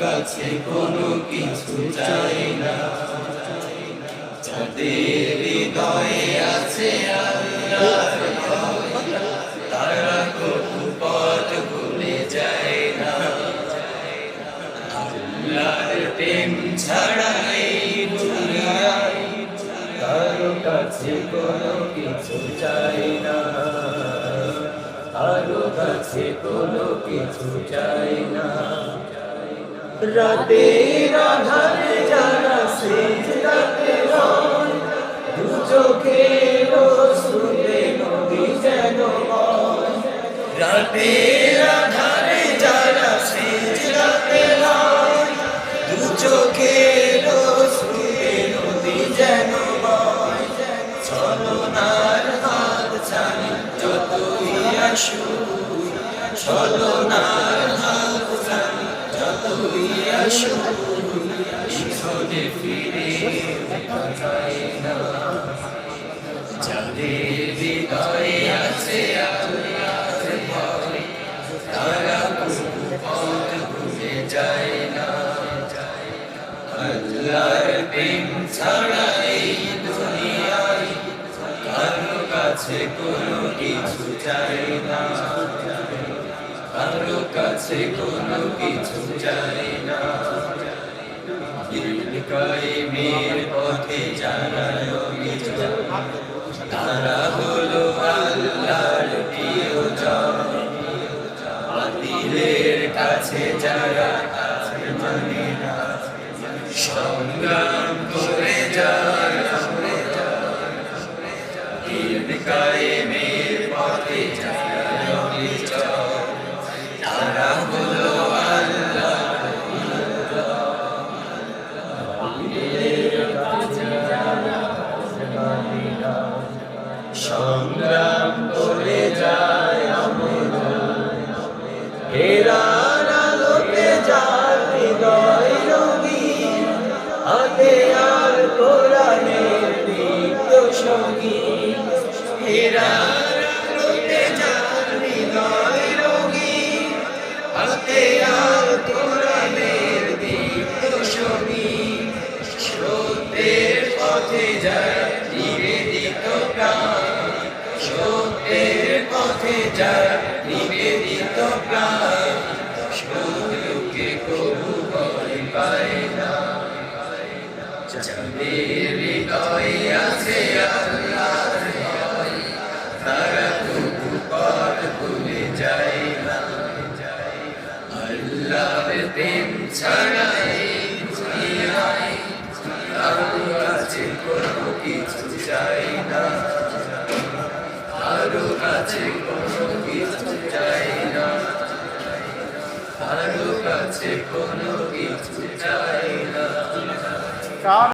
কাছে কোনো কিছু চাই না যাদের হৃদয়ে আছে কাছে কোনো কিছু চাই না কারও কাছে কোনো কিছু চাই না রাতের আধারে যারা সেজদাতে রয়, দু চোখের সুরে নদী যেন বয়। রাতের যতই আসুক ছলনার হাত যতই আসুক পিছনে ফিরে তাকায় না যাদের হৃদয়ে আছে আল্লাহর ভয় তারা পথ ভুলে যায় না আল্লাহর প্রেম ছাড়া কাছে কোনো কিছু চাই না। কারও কাছে কোনো কিছু চাই না। কায়েমের পথে অভিযোগ তারা হলো আল্লাহর কাছে যারা আর মানে না। সংগ্রাম করে যায় কায়েমের পথে তারা হলো আল্লাহ সংগ্রাম করে যায় হেরার আলোতে যার হৃদয় রঙিন হাতে আর কোরআনের দীপ্ত সংগীত হেরার আলোতে যার হৃদয় রঙিন হাতে আর কোরআনের দীপ্ত সংগীত স্রোতের পথে যায় নিবেদিত প্রাণ সত্যের পথে যায় নিবেদিত প্রাণ সত্যকে কবু ভয় পায় না যাদের প্রেম ছাড়াই দুনিয়ায়, কারও কাছে কোনো কিছু চাই না। কারও কাছে কোনো কিছু চাই না। কারও কাছে কোনো কিছু চাই না।